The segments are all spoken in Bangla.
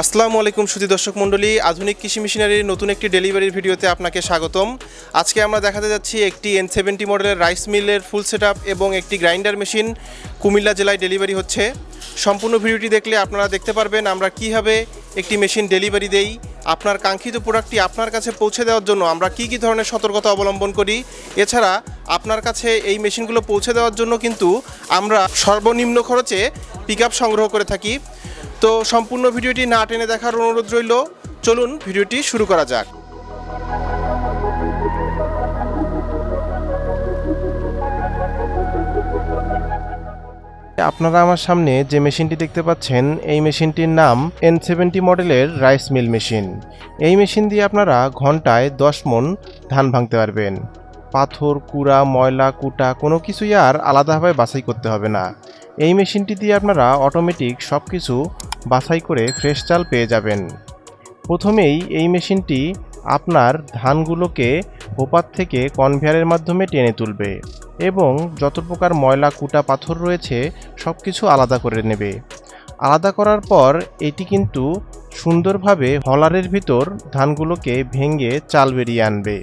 আসসালামু আলাইকুম সুধী দর্শক মণ্ডলী, আধুনিক কৃষি মেশিনারির নতুন একটি ডেলিভারির ভিডিওতে আপনাকে স্বাগতম। আজকে আমরা দেখাতে যাচ্ছি একটি এন সেভেন্টি মডেলের রাইস মিলের ফুল সেট এবং একটি গ্রাইন্ডার মেশিন। কুমিল্লা জেলায় ডেলিভারি হচ্ছে। সম্পূর্ণ ভিডিওটি দেখলে আপনারা দেখতে পারবেন আমরা কীভাবে একটি মেশিন ডেলিভারি দেই। আপনার কাঙ্ক্ষিত প্রোডাক্টটি আপনার কাছে পৌঁছে দেওয়ার জন্য আমরা কি কি ধরনের সতর্কতা অবলম্বন করি? এছাড়া আপনার কাছে এই মেশিনগুলো পৌঁছে দেওয়ার জন্য কিন্তু আমরা সর্বনিম্ন খরচে পিক সংগ্রহ করে থাকি। তো সম্পূর্ণ ভিডিওটি না টেনে দেখার অনুরোধ রইল। চলুন ভিডিওটি শুরু করা যাক। আপনারা আমার সামনে যে মেশিনটি দেখতে পাচ্ছেন, এই মেশিনটির নাম এন সেভেন্টি মডেলের রাইস মিল মেশিন। এই মেশিন দিয়ে আপনারা ঘন্টায় দশ মন ধান ভাঙতে পারবেন। পাথর, কুড়া, ময়লা, কুটা, কোনো কিছুই আর আলাদাভাবে বাছাই করতে হবে না। এই মেশিনটি দিয়ে আপনারা অটোমেটিক সব কিছু বাছাই করে ফ্রেশ চাল পেয়ে যাবেন। প্রথমেই এই মেশিনটি আপনার ধানগুলোকে হোপার থেকে কনভেয়ারের মাধ্যমে টেনে তুলবে এবং যত প্রকার ময়লা, কুটা, পাথর রয়েছে সব কিছু আলাদা করে নেবে। আলাদা করার পর এটি কিন্তু সুন্দরভাবে হলারের ভিতর ধানগুলোকে ভেঙে চাল বেরিয়ে আনবে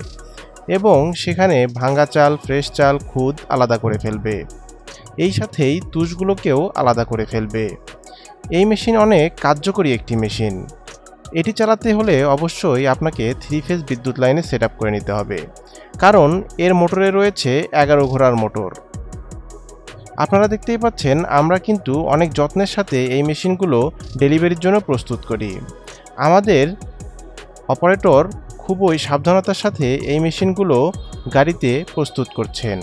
এবং সেখানে ভাঙ্গা চাল, ফ্রেশ চাল, খুদ আলাদা করে ফেলবে। এই সাথেই তুষগুলোকেও আলাদা করে ফেলবে। এই মেশিন অনেক কার্যকরী একটি মেশিন। এটি চালাতে হলে অবশ্যই আপনাকে থ্রি ফেজ বিদ্যুৎ লাইনে সেট করে নিতে হবে। কারণ এর মোটরে রয়েছে এগারো ঘোড়ার মোটর। আপনারা দেখতেই পাচ্ছেন, আমরা কিন্তু অনেক যত্নের সাথে এই মেশিনগুলো ডেলিভারির জন্য প্রস্তুত করি। আমাদের অপারেটর খুবই সাবধানতার সাথে এই মেশিনগুলো গাড়িতে প্রস্তুত করছেন।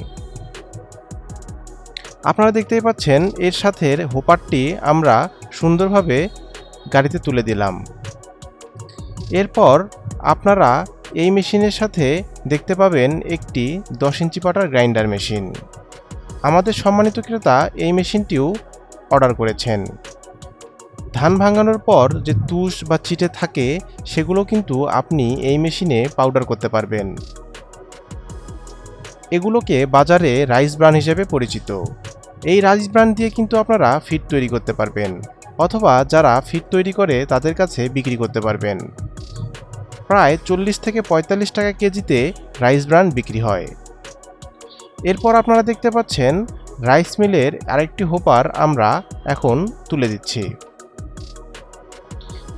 আপনারা দেখতেই পাচ্ছেন, এর সাথে হোপারটি আমরা সুন্দরভাবে গাড়িতে তুলে দিলাম। এরপর আপনারা এই মেশিনের সাথে দেখতে পাবেন একটি দশ ইঞ্চি পাটার গ্রাইন্ডার মেশিন। আমাদের সম্মানিত ক্রেতা এই মেশিনটিও অর্ডার করেছেন। ধান ভাঙানোর পর যে তুষ বা চিটে থাকে, সেগুলো কিন্তু আপনি এই মেশিনে পাউডার করতে পারবেন। এগুলোকে বাজারে রাইস ব্রান হিসেবে পরিচিত। এই রাইস ব্রান দিয়ে কিন্তু আপনারা ফিট তৈরি করতে পারবেন, অথবা যারা ফিট তৈরি করে তাদের কাছে বিক্রি করতে পারবেন। প্রায় চল্লিশ থেকে পঁয়তাল্লিশ টাকা কেজিতে রাইস ব্রান বিক্রি হয়। এরপর আপনারা দেখতে পাচ্ছেন, রাইস মিলের আরেকটি হোপার আমরা এখন তুলে দিচ্ছি।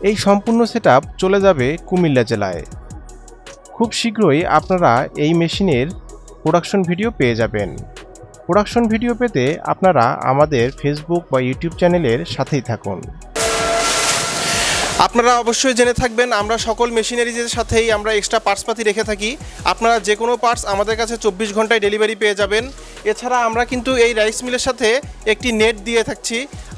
এই সম্পূর্ণ সেট চলে যাবে কুমিল্লা জেলায়। খুব শীঘ্রই আপনারা এই মেশিনের প্রোডাকশন ভিডিও পেয়ে যাবেন। প্রোডাকশন ভিডিও পেতে আপনারা আমাদের ফেসবুক বা ইউটিউব চ্যানেলের সাথেই থাকুন। আপনারা অবশ্যই জেনে থাকবেন, আমরা সকল মেশিনারিজের সাথেই আমরা এক্সট্রা পার্টসপাতি রেখে থাকি। আপনারা যে কোনো পার্টস আমাদের কাছে চব্বিশ ঘন্টায় ডেলিভারি পেয়ে যাবেন। এছাড়া আমরা কিন্তু এই রাইস মিলের সাথে একটি নেট দিয়ে থাকছি।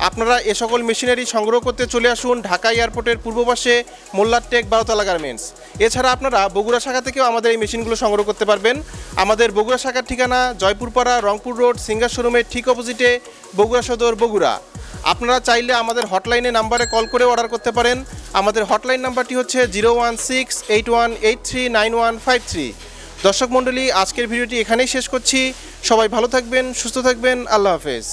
আপনারা এ সকল মেশিনারি সংগ্রহ করতে চলে আসুন ঢাকা এয়ারপোর্টের পূর্ব পাশে মোল্লার টেক বারোতলা গার্মেন্টস এছাড়া আপনারা বগুড়া শাখা থেকেও আমাদের এই মেশিনগুলো সংগ্রহ করতে পারবেন। আমাদের বগুড়া শাখার ঠিকানা জয়পুরপাড়া, রংপুর রোড সিঙ্গার শোরুমের ঠিক অপোজিটে বগুড়া সদর, বগুড়া। আপনারা চাইলে আমাদের হটলাইনে নাম্বারে কল করে অর্ডার করতে পারেন। আমাদের হটলাইন নাম্বারটি হচ্ছে zero one six eight one eight three nine one five three. দর্শক মণ্ডলী, আজকের ভিডিওটি এখানেই শেষ করছি। সবাই ভালো থাকবেন, সুস্থ থাকবেন। আল্লাহ হাফেজ।